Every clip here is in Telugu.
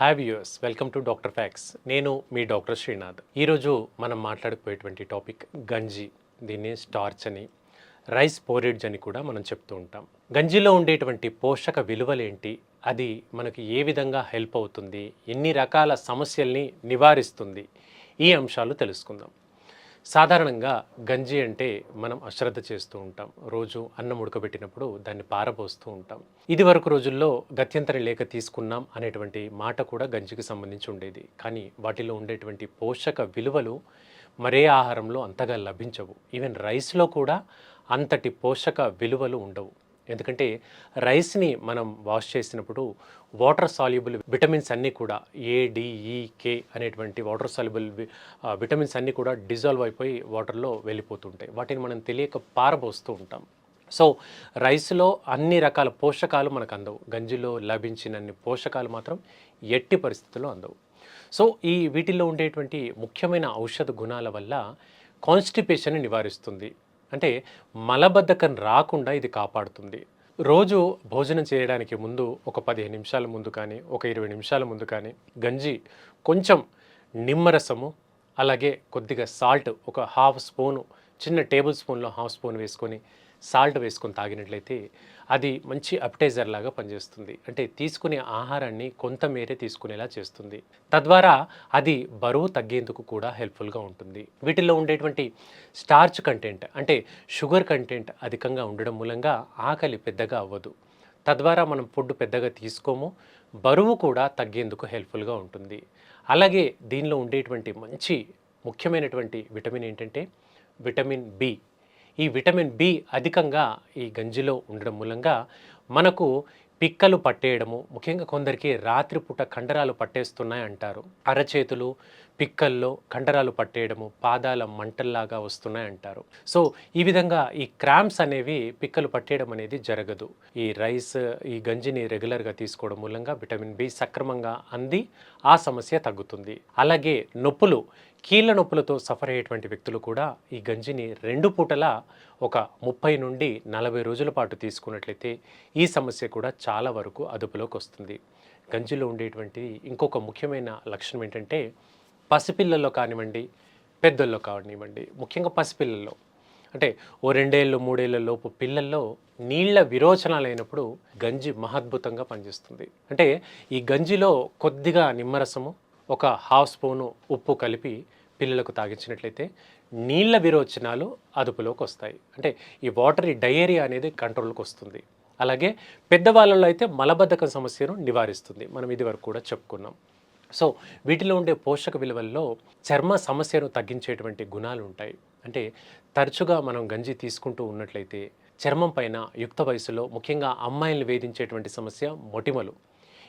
Have use welcome to doctor facts నేను మీ డాక్టర్ శ్రీనాథ్ ఈరోజు మనం మాట్లాడుకుపోయేటువంటి టాపిక్ గంజి దీన్ని స్టార్చ్ అని రైస్ పోరేడ్జ్ అని కూడా మనం చెప్తూ ఉంటాం. గంజిలో ఉండేటువంటి పోషక విలువలేంటి? అది మనకి ఏ విధంగా హెల్ప్ అవుతుంది? ఎన్ని రకాల సమస్యల్ని నివారిస్తుంది? ఈ అంశాలు తెలుసుకుందాం. సాధారణంగా గంజి అంటే మనం అశ్రద్ధ చేస్తూ ఉంటాం. రోజు అన్నం ఉడకబెట్టినప్పుడు దాన్ని పారబోస్తూ ఉంటాం. ఇది వరకు రోజుల్లో గత్యంతరం లేక తీసుకున్నాం అనేటువంటి మాట కూడా గంజికి సంబంధించి ఉండేది. కానీ వాటిలో ఉండేటువంటి పోషక విలువలు మరే ఆహారంలో అంతగా లభించవు. ఈవెన్ రైస్లో కూడా అంతటి పోషక విలువలు ఉండవు. ఎందుకంటే రైస్ని మనం వాష్ చేసినప్పుడు వాటర్ సాల్యుబుల్ విటమిన్స్ అన్నీ కూడా ఏ కే అనేటువంటి వాటర్ సాల్యుబుల్ విటమిన్స్ అన్నీ కూడా డిజాల్వ్ అయిపోయి వాటర్లో వెళ్ళిపోతుంటాయి. వాటిని మనం తెలియక పారబోస్తూ ఉంటాం. సో రైస్లో అన్ని రకాల పోషకాలు మనకు అందవు. గంజిలో లభించినన్ని పోషకాలు మాత్రం ఎట్టి పరిస్థితుల్లో అందవు. సో ఈ వీటిల్లో ఉండేటువంటి ముఖ్యమైన ఔషధ గుణాల వల్ల కాన్స్టిపేషన్ని నివారిస్తుంది. అంటే మలబద్ధకం రాకుండా ఇది కాపాడుతుంది. రోజు భోజనం చేయడానికి ముందు ఒక పదిహేను నిమిషాల ముందు కానీ ఒక ఇరవై నిమిషాల ముందు కానీ గంజి కొంచెం నిమ్మరసము అలాగే కొద్దిగా సాల్ట్ ఒక హాఫ్ స్పూను చిన్న టేబుల్ స్పూన్లో హాఫ్ స్పూన్ వేసుకొని సాల్ట్ వేసుకొని తాగినట్లయితే అది మంచి అప్టైజర్ లాగా పనిచేస్తుంది. అంటే తీసుకునే ఆహారాన్ని కొంతమేరే తీసుకునేలా చేస్తుంది. తద్వారా అది బరువు తగ్గేందుకు కూడా హెల్ప్ఫుల్గా ఉంటుంది. వీటిల్లో ఉండేటువంటి స్టార్చ్ కంటెంట్ అంటే షుగర్ కంటెంట్ అధికంగా ఉండడం మూలంగా ఆకలి పెద్దగా అవ్వదు. తద్వారా మనం ఫుడ్ పెద్దగా తీసుకోము బరువు కూడా తగ్గేందుకు హెల్ప్ఫుల్గా ఉంటుంది. అలాగే దీనిలో ఉండేటువంటి మంచి ముఖ్యమైనటువంటి విటమిన్ ఏంటంటే విటమిన్ బి. ఈ విటమిన్ బి అధికంగా ఈ గంజిలో ఉండడం మూలంగా మనకు పిక్కలు పట్టేయడము ముఖ్యంగా కొందరికి రాత్రిపూట కండరాలు పట్టేస్తున్నాయి అంటారు. అరచేతులు పిక్కల్లో కండరాలు పట్టేయడము పాదాల మంటల్లాగా వస్తున్నాయి అంటారు. సో ఈ విధంగా ఈ క్రాంప్స్ అనేవి పిక్కలు పట్టేయడం అనేది జరగదు. ఈ రైస్ ఈ గంజిని రెగ్యులర్గా తీసుకోవడం మూలంగా విటమిన్ బి సక్రమంగా అంది ఆ సమస్య తగ్గుతుంది. అలాగే నొప్పులు కీళ్ళ నొప్పులతో సఫర్ అయ్యేటువంటి వ్యక్తులు కూడా ఈ గంజిని రెండు పూటలా ఒక ముప్పై నుండి నలభై రోజుల పాటు తీసుకున్నట్లయితే ఈ సమస్య కూడా చాలా వరకు అదుపులోకి వస్తుంది. గంజిలో ఉండేటువంటి ఇంకొక ముఖ్యమైన లక్షణం ఏంటంటే పసిపిల్లల్లో కానివ్వండి పెద్దల్లో కానివ్వండి ముఖ్యంగా పసిపిల్లల్లో. అంటే ఓ రెండేళ్ళు మూడేళ్ళ లోపు పిల్లల్లో నీళ్ళ విరోచనాలు అయినప్పుడు గంజి మహద్భుతంగా పనిచేస్తుంది. అంటే ఈ గంజిలో కొద్దిగా నిమ్మరసము ఒక హాఫ్ స్పూను ఉప్పు కలిపి పిల్లలకు తాగించినట్లయితే నీళ్ళ విరోచనాలు అదుపులోకి వస్తాయి. అంటే ఈ వాటరీ డయేరియా అనేది కంట్రోల్కి వస్తుంది. అలాగే పెద్దవాళ్ళలో అయితే మలబద్ధకం సమస్యను నివారిస్తుంది. మనం ఇది వరకు కూడా చెప్పుకున్నాం. సో వీటిలో ఉండే పోషక విలువల్లో చర్మ సమస్యను తగ్గించేటువంటి గుణాలు ఉంటాయి. అంటే తరచుగా మనం గంజి తీసుకుంటూ ఉన్నట్లయితే చర్మం పైన యుక్త వయసులో ముఖ్యంగా అమ్మాయిలను వేధించేటువంటి సమస్య మొటిమలు.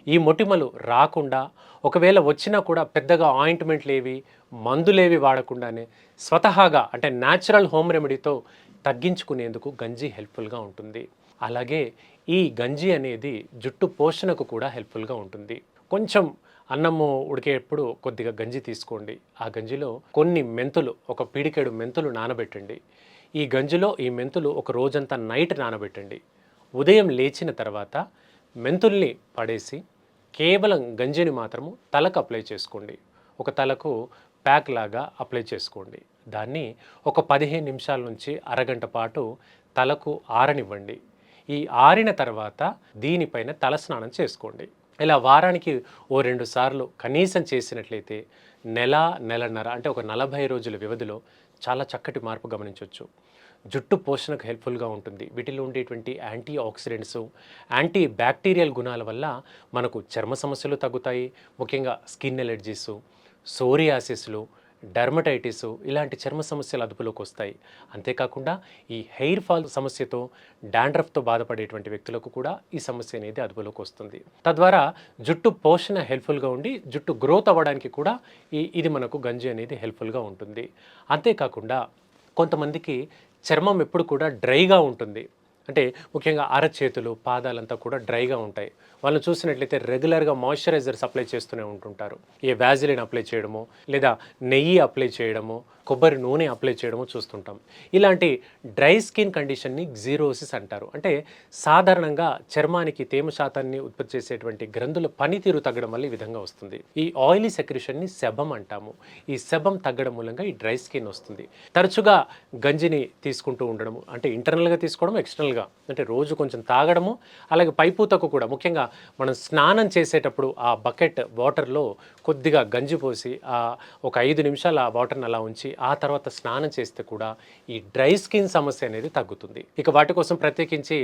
ఈ మొటిమలు రాకుండా ఒకవేళ వచ్చినా కూడా పెద్దగా ఆయింట్మెంట్లు ఏవి మందులేవి వాడకుండానే స్వతహాగా అంటే న్యాచురల్ హోమ్ రెమెడీతో తగ్గించుకునేందుకు గంజి హెల్ప్ఫుల్గా ఉంటుంది. అలాగే ఈ గంజి అనేది జుట్టు పోషణకు కూడా హెల్ప్ఫుల్గా ఉంటుంది. కొంచెం అన్నము ఉడికేటప్పుడు కొద్దిగా గంజి తీసుకోండి. ఆ గంజిలో కొన్ని మెంతులు ఒక పీడికేడు మెంతులు నానబెట్టండి. ఈ గంజిలో ఈ మెంతులు ఒక రోజంతా నైట్ నానబెట్టండి. ఉదయం లేచిన తర్వాత మెంతుల్ని పడేసి కేవలం గంజిని మాత్రము తలకు అప్లై చేసుకోండి. ఒక తలకు ప్యాక్ లాగా అప్లై చేసుకోండి. దాన్ని ఒక పదిహేను నిమిషాల నుంచి అరగంట పాటు తలకు ఆరనివ్వండి. ఈ ఆరిన తర్వాత దీనిపైన తలస్నానం చేసుకోండి. ఇలా వారానికి ఓ రెండు సార్లు కనీసం చేసినట్లయితే నెల నెలన్నర అంటే ఒక నలభై రోజుల వ్యవధిలో చాలా చక్కటి మార్పు గమనించవచ్చు జుట్టు పోషణకు హెల్ప్ఫుల్గా ఉంటుంది. వీటిలో ఉండేటువంటి యాంటీ ఆక్సిడెంట్స్ యాంటీ బ్యాక్టీరియల్ గుణాల వల్ల మనకు చర్మ సమస్యలు తగ్గుతాయి. ముఖ్యంగా స్కిన్ ఎలర్జీస్ సోరియాసిస్లు డర్మటైటిస్ ఇలాంటి చర్మ సమస్యలు అదుపులోకి వస్తాయి. అంతేకాకుండా ఈ హెయిర్ ఫాల్ సమస్యతో డాండ్రఫ్తో బాధపడేటువంటి వ్యక్తులకు కూడా ఈ సమస్య అనేది అదుపులోకి వస్తుంది. తద్వారా జుట్టు పోషణ హెల్ప్ఫుల్గా ఉండి జుట్టు గ్రోత్ అవ్వడానికి కూడా ఈ ఇది మనకు గంజి అనేది హెల్ప్ఫుల్గా ఉంటుంది. అంతేకాకుండా కొంతమందికి చర్మం ఎప్పుడు కూడా డ్రైగా ఉంటుంది. అంటే ముఖ్యంగా అరచేతులు పాదాలంతా కూడా డ్రైగా ఉంటాయి. వాళ్ళని చూసినట్లయితే రెగ్యులర్గా మాయిశ్చరైజర్స్ అప్లై చేస్తూనే ఉంటుంటారు. ఏ వ్యాజిలిన్ అప్లై చేయడము లేదా నెయ్యి అప్లై చేయడము కొబ్బరి నూనె అప్లై చేయడము చూస్తుంటాం. ఇలాంటి డ్రై స్కిన్ కండిషన్ని జీరోసిస్ అంటారు. అంటే సాధారణంగా చర్మానికి తేమ శాతాన్ని ఉత్పత్తి చేసేటువంటి గ్రంథుల పనితీరు తగ్గడం వల్ల ఈ విధంగా వస్తుంది. ఈ ఆయిలీ సెక్రిషన్ని శబం అంటాము. ఈ శబం తగ్గడం మూలంగా ఈ డ్రై స్కిన్ వస్తుంది. తరచుగా గంజిని తీసుకుంటూ ఉండడము అంటే ఇంటర్నల్గా తీసుకోవడం ఎక్స్టర్నల్గా అంటే రోజు కొంచెం తాగడము అలాగే పైపూతకు కూడా ముఖ్యంగా మనం స్నానం చేసేటప్పుడు ఆ బకెట్ వాటర్లో కొద్దిగా గంజి పోసి ఆ ఒక ఐదు నిమిషాలు ఆ వాటర్ని అలా ఉంచి ఆ తర్వాత స్నానం చేస్తే కూడా ఈ డ్రై స్కిన్ సమస్య అనేది తగ్గుతుంది. ఇక వాటి కోసం ప్రత్యేకించి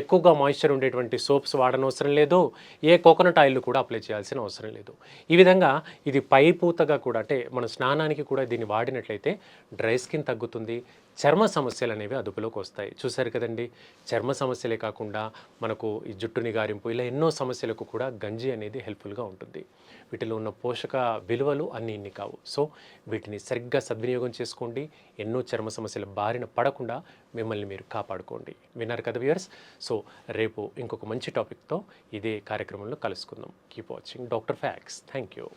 ఎక్కువగా మాయిశ్చర్ ఉండేటువంటి సోప్స్ వాడనవసరం లేదు ఏ కోకోనట్ ఆయిల్ కూడా అప్లై చేయాల్సిన అవసరం లేదు. ఈ విధంగా ఇది పైపూతగా కూడా అంటే మన స్నానానికి కూడా దీన్ని వాడినట్లయితే డ్రై స్కిన్ తగ్గుతుంది చర్మ సమస్యలు అనేవి అదుపులోకి వస్తాయి. చూశారు కదండి చర్మ సమస్యలే కాకుండా మనకు ఈ జుట్టు నిగారింపు ఇలా ఎన్నో సమస్యలకు కూడా గంజి అనేది హెల్ప్ఫుల్గా ఉంటుంది. వీటిలో ఉన్న పోషక విలువలు అన్నీ ఇన్ని కావు. సో వీటిని సరిగ్గా సద్వినియోగం చేసుకోండి. ఎన్నో చర్మ సమస్యల బారిన పడకుండా మిమ్మల్ని మీరు కాపాడుకోండి. విన్నారు కదా వ్యూయర్స్ సో రేపు ఇంకొక మంచి టాపిక్తో ఇదే కార్యక్రమంలో కలుసుకుందాం. Keep watching doctor facts thank you